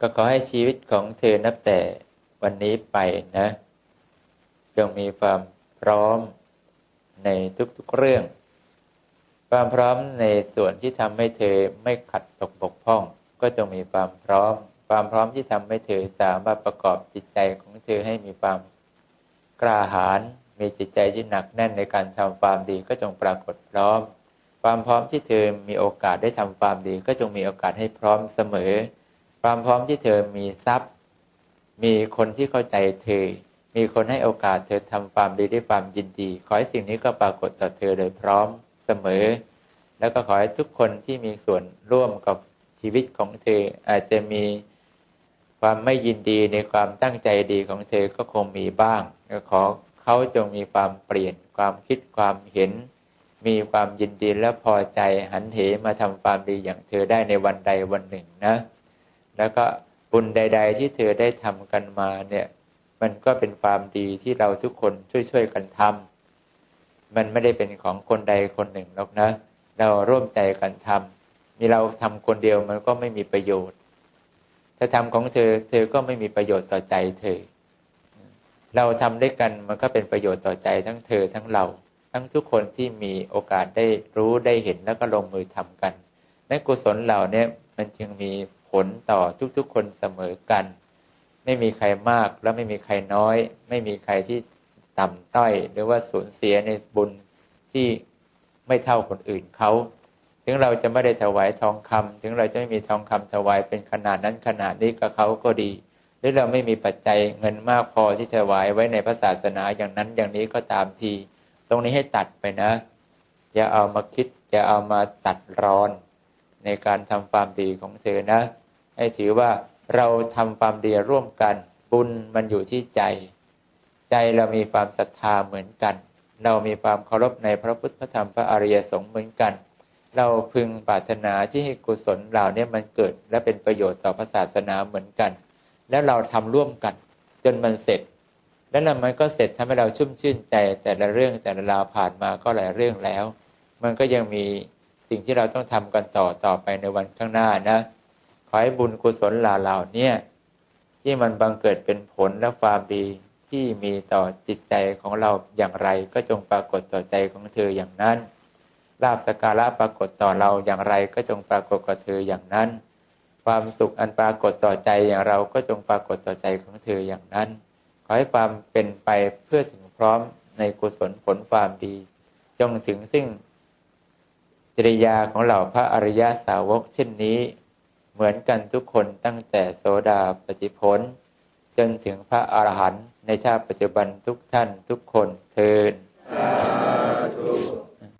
ก็ขอให้ชีวิตของเธอนับแต่วันนี้ไปนะ จงมีความพร้อมในทุกๆเรื่อง ความพร้อมในส่วนที่ทำให้เธอไม่ขัดตกบกพร่อง ก็จงมีความพร้อม ความพร้อมที่ทำให้เธอสามารถประกอบจิตใจของเธอให้มีความกล้าหาญมีจิตใจที่หนักแน่นในการทำความดีก็จงปรากฏพร้อม ความพร้อมที่เธอมีโอกาสได้ทำความดี ก็จงมีโอกาสให้พร้อมเสมอ ความพร้อมที่เธอมีทรัพย์ มีคนที่เข้าใจเธอ มีคนให้โอกาสเธอทำความดีด้วยความยินดี ขอให้สิ่งนี้ก็ปรากฏต่อเธอโดยพร้อมเสมอ แล้วก็ขอให้ทุกคนที่มีส่วนร่วมกับชีวิตของเธออาจจะมีความไม่ยินดีในความตั้งใจดีของเธอก็คงมีบ้างขอเขาจงมีความเปลี่ยนความคิดความเห็น มีความยินดีและพอใจหันเหมาทำความดีอย่างเธอได้ในวันใดวันหนึ่งนะ แล้วก็บุญใด ๆ ที่เธอได้ทำกันมาเนี่ย มันก็เป็นความดีที่เราทุกคนช่วยๆกันทำมันไม่ได้เป็นของคนใดคนหนึ่งหรอกนะ เราร่วมใจกันทำมีเราทำคนเดียวมันก็ไม่มีประโยชน์ ถ้าทำของเธอ เธอก็ไม่มีประโยชน์ต่อใจเธอ เราทำด้วยกันมันก็เป็นประโยชน์ต่อใจทั้งเธอทั้งเราทั้งทุกคนที่มีโอกาสได้รู้ได้เห็นแล้วก็ลงมือทำกันในกุศลเหล่านี้มันจึงมี ผลต่อทุกๆ คนเสมอกัน ไม่มีใครมากแล้วไม่มีใครน้อย ไม่มีใครที่ต่ำต้อย หรือว่าสูญเสียในบุญที่ไม่เท่าคนอื่นเขาถึงเราจะไม่ได้ถวายทองคำถึงเราจะไม่มีทองคำถวายเป็นขนาดนั้นขนาดนี้กับเขาก็ดี หรือเราไม่มีปัจจัยเงินมากพอที่จะไว้ไว้ในพระศาสนาอย่างนั้นอย่างนี้ก็ตามที ตรงนี้ให้ตัดไปนะ อย่าเอามาคิด อย่าเอามาตัดรอน ในการทำความดีของเธอนะ ให้ถือว่าเราทำความดีร่วมกัน บุญมันอยู่ที่ใจ ใจเรามีความศรัทธาเหมือนกัน เรามีความเคารพในพระพุทธพระธรรมพระอริยสงฆ์เหมือนกัน เราพึงปรารถนาที่ให้กุศลเหล่านี้มันเกิดและเป็นประโยชน์ต่อพระศาสนาเหมือนกัน แล้วเราทำร่วมกัน จนมันเสร็จแล้วมันก็เสร็จทำให้เราชุ่มชื่นใจแต่ละเรื่องแต่ละราวผ่านมาก็หลายเรื่องแล้ว มันก็ยังมี สิ่งที่เราต้องทำกันต่อต่อไปในวันข้างหน้านะ ขอให้บุญกุศลลาเหล่านี้ที่มันบังเกิดเป็นผลและความดีที่มีต่อจิตใจของเราอย่างไร ก็จงปรากฏต่อใจของเธออย่างนั้นลาบสการะปรากฏต่อเราอย่างไร ก็จงปรากฏกับเธออย่างนั้น ความสุขอันปรากฏต่อใจอย่างเราก็จงปรากฏต่อใจของเธออย่างนั้น ขอให้ความเป็นไปเพื่อถึงพร้อมในกุศลผลความดี จงถึงซึ่ง จริยาของเหล่าพระอริยสาวกเช่นนี้ เหมือนกันทุกคนตั้งแต่โสดาปฏิพลจนถึงพระอรหันต์ในชาติปัจจุบันทุกท่านทุกคนเทิน